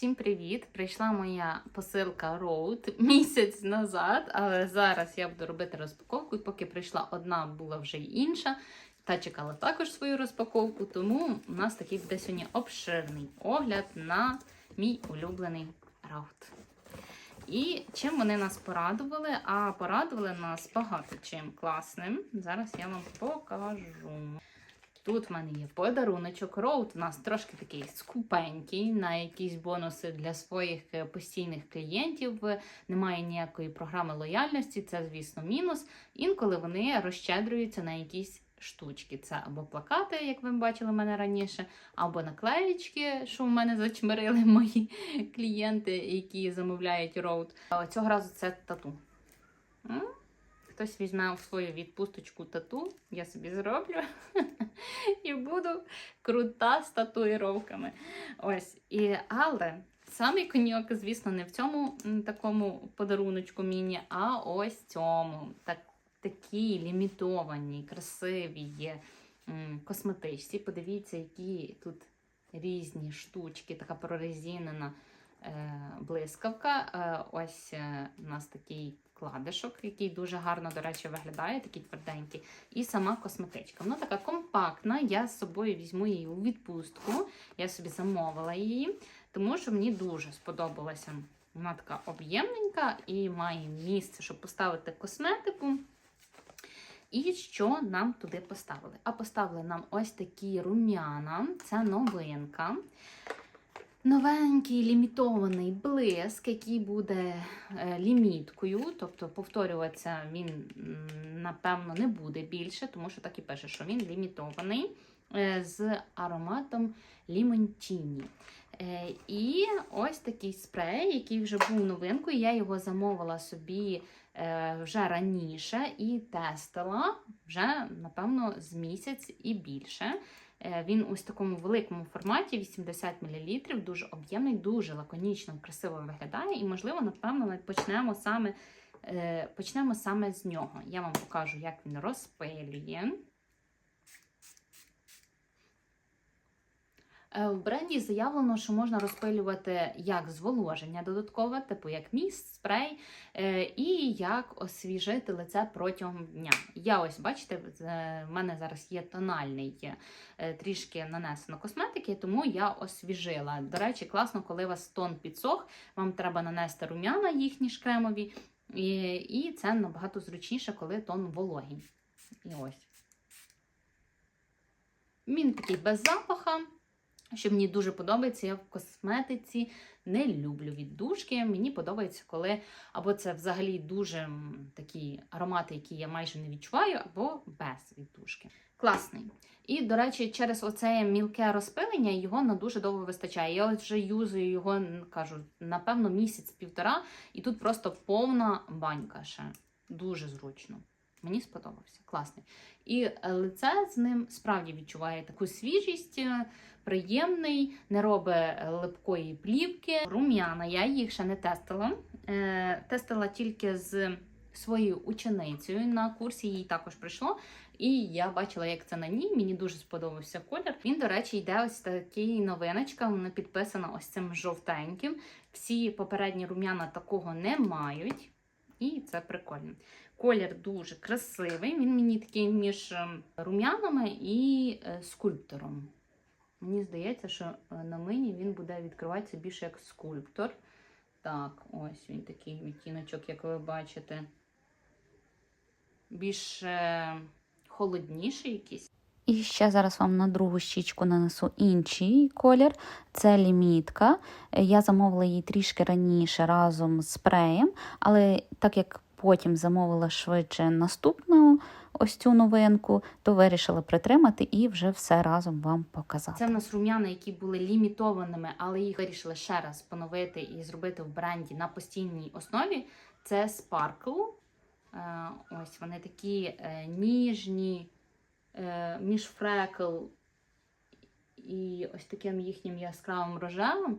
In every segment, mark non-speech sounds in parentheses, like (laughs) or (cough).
Всім привіт! Прийшла моя посилка Road місяць назад, але зараз я буду робити розпаковку. І поки прийшла одна, була вже й інша. Та чекала також свою розпаковку, тому у нас такий буде сьогодні обширний огляд на мій улюблений раут. І чим вони нас порадували? А порадували нас багато чим класним. Зараз я вам покажу. Тут в мене є подаруночок. Роут у нас трошки такий скупенький на якісь бонуси для своїх е, постійних клієнтів. Немає ніякої програми лояльності, це, звісно, мінус. Інколи вони розщедрюються на якісь штучки. Це або плакати, як ви бачили в мене раніше, або наклеєчки, що в мене зачмирили (laughs) мої клієнти, які замовляють роут. Цього разу це тату. Хтось візьме в свою відпусточку тату, я собі зроблю (laughs) і буду крута з татуїровками. Ось. І, але самий коньок, звісно, не в цьому такому подаруночку міні, а ось цьому. Так, такі лімітовані, красиві є косметичці. Подивіться, які тут різні штучки, така прорезинена е, блискавка. Е, ось е, у нас такий вкладишок, який дуже гарно, до речі, виглядає, такий тверденький. І сама косметичка. Вона така компактна. Я з собою візьму її у відпустку. Я собі замовила її, тому що мені дуже сподобалася. Вона така об'ємненька і має місце, щоб поставити косметику. І що нам туди поставили? А поставили нам ось такі рум'яна, це новинка. Новенький лімітований блиск, який буде е, ліміткою, тобто повторюватися він, напевно, не буде більше, тому що так і пише, що він лімітований е, з ароматом лімонтіні. Е, І ось такий спрей, який вже був новинкою. Я його замовила собі вже раніше і тестила вже, напевно, з місяць і більше. Е, Він ось в такому великому форматі, 80 мл, дуже об'ємний, дуже лаконічно, красиво виглядає. І, можливо, напевно, ми почнемо саме, е, почнемо саме з нього. Я вам покажу, як він розпилює. В бренді заявлено, що можна розпилювати як зволоження додаткове, типу як міст, спрей, е, і як освіжити лице протягом дня. Я ось, бачите, е, в мене зараз є тональний е, трішки нанесено косметики, тому я освіжила. До речі, класно, коли у вас тон підсох, вам треба нанести рум'яна їхні ж кремові, і це набагато зручніше, коли тон вологий. І ось. Він такий без запаха що мені дуже подобається, я в косметиці не люблю віддушки. Мені подобається, коли або це взагалі дуже такі аромати, які я майже не відчуваю, або без віддушки. Класний. І, до речі, через оце мілке розпилення його на дуже довго вистачає. Я вже юзую його, кажу, напевно, місяць-півтора, і тут просто повна банька ще. Дуже зручно. Мені сподобався. Класний. І е, лице з ним справді відчуває таку свіжість. е, приємний, не робить липкої плівки. Рум'яна, я їх ще не тестила. Е, тестила тільки з своєю ученицею на курсі, їй також прийшло. І я бачила, як це на ній. Мені дуже сподобався колір. Він, до речі, йде ось такий новиночка. Вона підписана ось цим жовтеньким. Всі попередні рум'яна такого не мають. І це прикольно. Колір дуже красивий. Він мені такий між ем, рум'янами і е, скульптором. Мені здається, що е, на мені він буде відкриватися більше як скульптор. Так, ось він такий відтіночок, як ви бачите. Більш е, холодніший якийсь. І ще зараз вам на другу щічку нанесу інший колір. Це лімітка. Я замовила її трішки раніше разом з спреєм, але так як потім замовила швидше наступну ось цю новинку, то вирішила притримати і вже все разом вам показати. Це в нас рум'яна, які були лімітованими, але їх вирішили ще раз поновити і зробити в бренді на постійній основі. Це Sparkle. Е, Ось вони такі е, ніжні, е, між фрекл і ось таким їхнім яскравим рожевим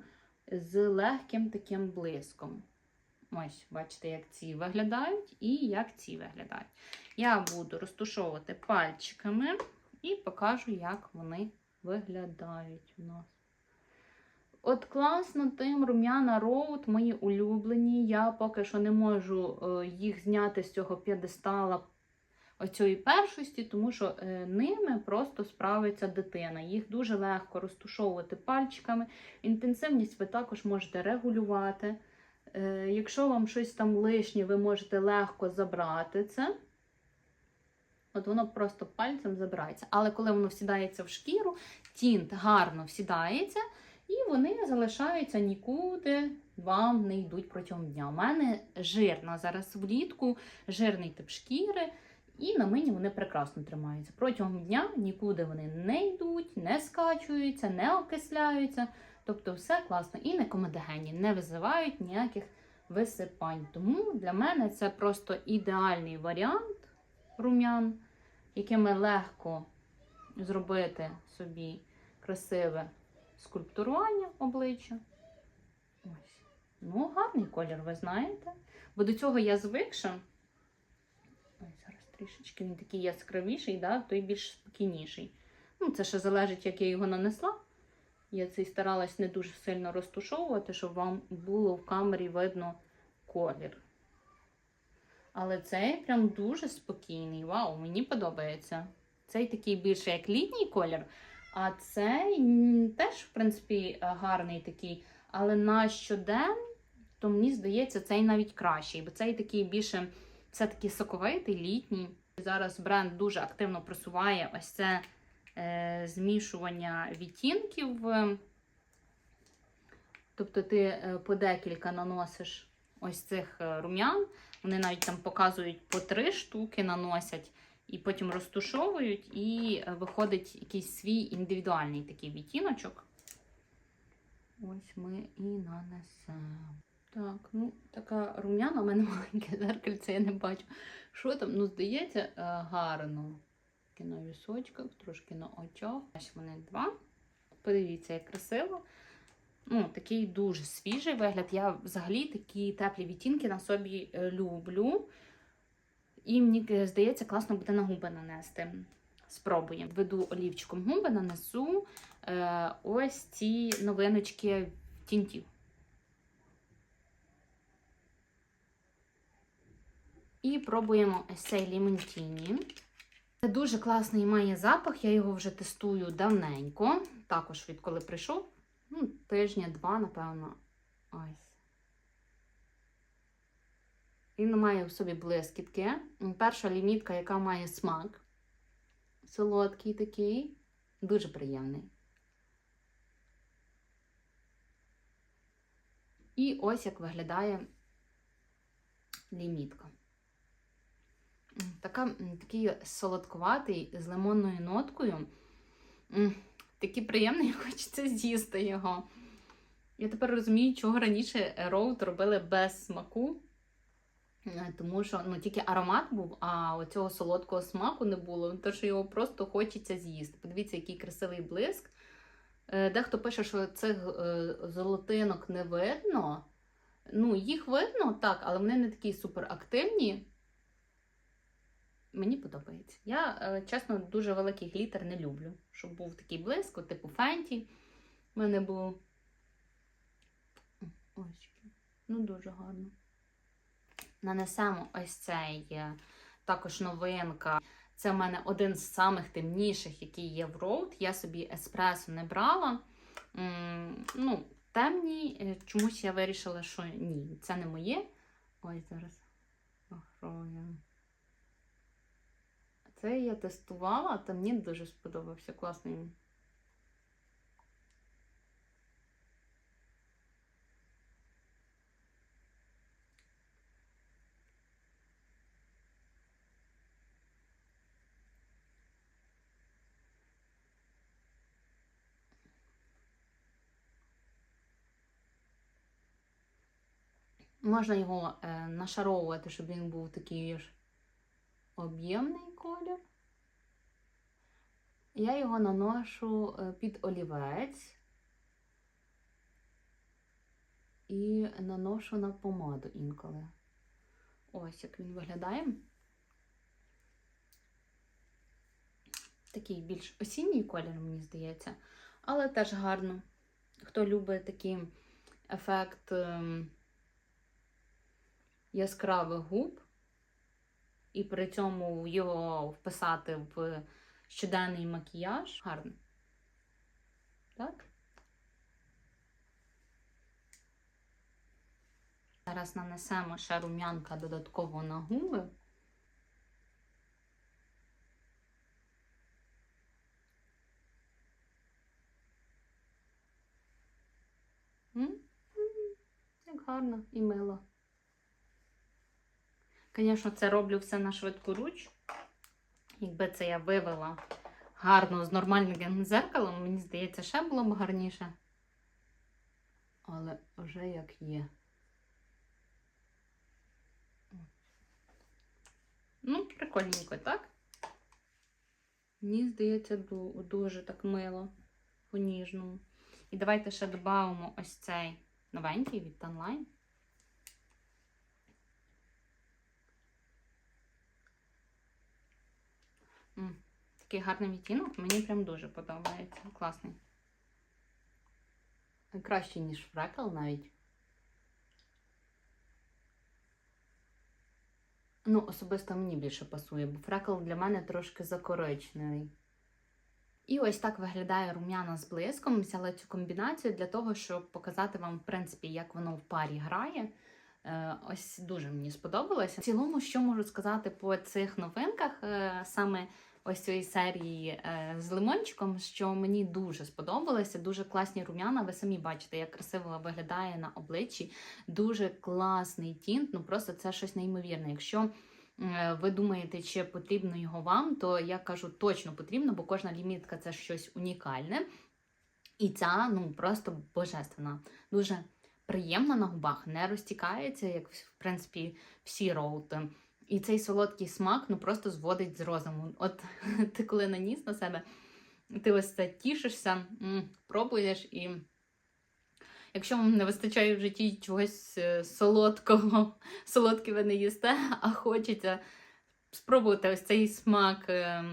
з легким таким блиском. Ось, бачите, як ці виглядають і як ці виглядають. Я буду розтушовувати пальчиками і покажу, як вони виглядають у нас. От класно тим рум'яна роуд, мої улюблені. Я поки що не можу е, їх зняти з цього п'єдестала оцієї першості, тому що е, ними просто справиться дитина. Їх дуже легко розтушовувати пальчиками. Інтенсивність ви також можете регулювати. Е, Якщо вам щось там лишнє, ви можете легко забрати це. От воно просто пальцем забирається. Але коли воно всідається в шкіру, тінт гарно всідається, і вони залишаються нікуди, вам не йдуть протягом дня. У мене жирна зараз влітку, жирний тип шкіри, і на мені вони прекрасно тримаються. Протягом дня нікуди вони не йдуть, не скачуються, не окисляються. Тобто все класно і не комедогенні, не визивають ніяких висипань. Тому для мене це просто ідеальний варіант рум'ян, якими легко зробити собі красиве скульптурування обличчя. Ось. Ну, гарний колір, ви знаєте. Бо до цього я звикша. Ось зараз трішечки він такий яскравіший, да? той більш спокійніший. Ну, це ще залежить, як я його нанесла. Я цей старалась не дуже сильно розтушовувати, щоб вам було в камері видно колір. Але цей прям дуже спокійний. Вау, мені подобається. Цей такий більше як літній колір, а цей теж, в принципі, е, гарний такий. Але на щоден, то мені здається, цей навіть кращий, бо цей такий більше все-таки соковитий, літній. Зараз бренд дуже активно просуває ось це змішування відтінків. Тобто ти е, по декілька наносиш ось цих е, рум'ян. Вони навіть там показують по три штуки наносять, і потім розтушовують, і е, виходить якийсь свій індивідуальний такий відтіночок. Ось ми і нанесемо. Так, ну така рум'яна, у мене (laughs) маленьке зеркальце, я не бачу. Що там? Ну, здається, е, гарно. Трошки на вісочках, трошки на очах. Ось вони два. Подивіться, як красиво. Ну, такий дуже свіжий вигляд. Я взагалі такі теплі відтінки на собі е, люблю. І мені е, здається, класно буде на губи нанести. Спробуємо. Веду олівчиком губи, нанесу е, ось ці новиночки тінтів. І пробуємо ось цей лімонтіні. Це дуже класний має запах, я його вже тестую давненько. Також відколи прийшов. Ну, тижня-два, напевно. Ось. Він має в собі блискітки. Перша лімітка, яка має смак. Солодкий такий. Дуже приємний. І ось як виглядає лімітка. Така, такий солодкуватий з лимонною ноткою. Такий приємний, (laughs) хочеться з'їсти його. Я тепер розумію, чого раніше роут робили без смаку. Е, Тому що ну, тільки аромат був, а оцього солодкого смаку не було, тому що його просто хочеться з'їсти. Подивіться, який красивий блиск. Е, Дехто пише, що цих е, золотинок не видно. Ну, їх видно, так, але вони не такі суперактивні. Мені подобається. Я, е, чесно, дуже великий глітер не люблю. Щоб був такий блиск, типу фенті. У мене був. Ось. Ну, дуже гарно. Нанесемо ось цей е, також новинка. Це в мене один з самих темніших, який є в роуд. Я собі еспресо не брала. Ну, темні. е, Чомусь я вирішила, що ні, це не моє. Ось зараз. Охрою. Це я тестувала, та мені дуже сподобався. Класний. Можна його е, нашаровувати, щоб він був такий ж об'ємний колір. Я його наношу е, під олівець і наношу на помаду інколи. Ось як він виглядає. Такий більш осінній колір, мені здається, але теж гарно Хто любить такий ефект ем, яскравих губ, і при цьому його вписати в щоденний макіяж, гарно. Так? Зараз нанесемо ще рум'янка додатково на губи. Як гарно і мило. Звісно, це роблю все на швидку руч. Якби це я вивела гарно з нормальним зеркалом, мені здається, ще було б гарніше. Але вже як є. Ну, прикольненько, так? Мені здається, ду- дуже так мило, по-ніжному. І давайте ще додамо ось цей новенький від Tanline. Такий гарний відтінок, мені прям дуже подобається. Класний. Краще, ніж фрекл навіть. Ну, особисто мені більше пасує, бо фрекл для мене трошки закоричневий. І ось так виглядає рум'яна з блиском. Взяла цю комбінацію для того, щоб показати вам, в принципі, як воно в парі грає. Е, Ось дуже мені сподобалося. В цілому, що можу сказати по цих новинках, е, саме ось цієї серії е, з лимончиком, що мені дуже сподобалося. Дуже класні рум'яна. Ви самі бачите, як красиво виглядає на обличчі. Дуже класний тінт. Ну просто це щось неймовірне. Якщо е, ви думаєте, чи потрібно його вам, то я кажу точно потрібно, бо кожна лімітка це щось унікальне. І ця ну просто божественна. Дуже приємна на губах, не розтікається, як в принципі всі роути. І цей солодкий смак ну просто зводить з розуму. От (laughs) ти коли наніс на себе, ти ось це тішишся, пробуєш і. Якщо вам не вистачає в житті чогось е, солодкого, (laughs) солодке ви не їсте, а хочеться спробувати ось цей смак е,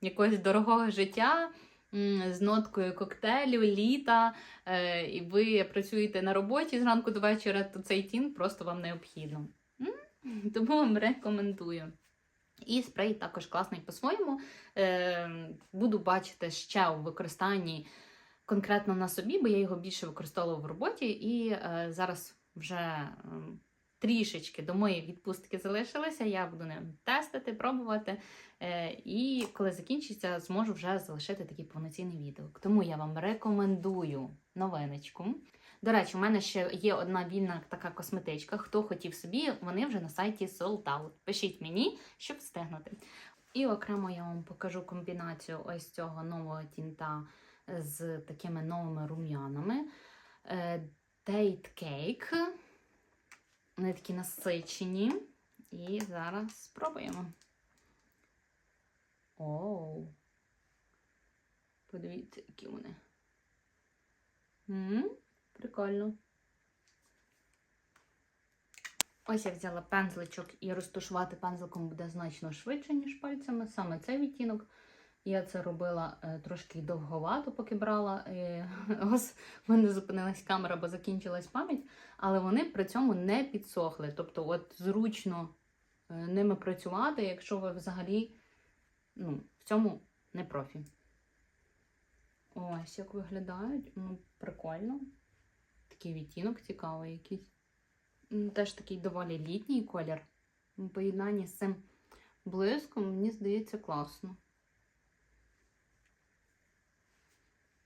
якогось дорогого життя з ноткою коктейлю, літа, е, і ви працюєте на роботі зранку до вечора, то цей тін просто вам необхідно. (laughs) Тому вам рекомендую. І спрей також класний по-своєму. Е, буду бачити ще у використанні конкретно на собі, бо я його більше використовувала в роботі, і е, зараз вже ем, трішечки до моєї відпустки залишилося. Я буду ним тестити, пробувати. Е, і коли закінчиться, зможу вже залишити такий повноцінний відео. Тому я вам рекомендую новиночку. До речі, у мене ще є одна вільна така косметичка. Хто хотів собі, вони вже на сайті Sold Out. Пишіть мені, щоб встигнути. І окремо я вам покажу комбінацію ось цього нового тінта з такими новими рум'янами. Е, Date Cake. Вони такі насичені. І зараз спробуємо. Оу. Подивіться, які вони. М, Прикольно. Ось я взяла пензличок і розташувати пензликом буде значно швидше, ніж пальцями. Саме цей відтінок. Я це робила е, трошки довговато, поки брала. Е, (laughs) ось в мене зупинилась камера, бо закінчилась пам'ять, але вони при цьому не підсохли. Тобто, от зручно е, ними працювати, якщо ви взагалі ну, в цьому не профі. Ось як виглядають. Ну, прикольно. Такий відтінок цікавий якийсь. Теж такий доволі літній колір. У поєднанні з цим блиском, мені здається, класно.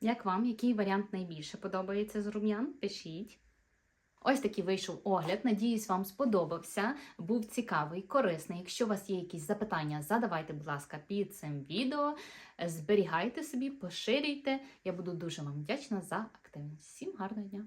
Як вам, який варіант найбільше подобається з рум'ян? Пишіть. Ось такий вийшов огляд. Надіюсь, вам сподобався. Був цікавий, корисний. Якщо у вас є якісь запитання, задавайте, будь ласка, під цим відео. Зберігайте собі, поширюйте. Я буду дуже вам вдячна за активність. Всім гарного дня!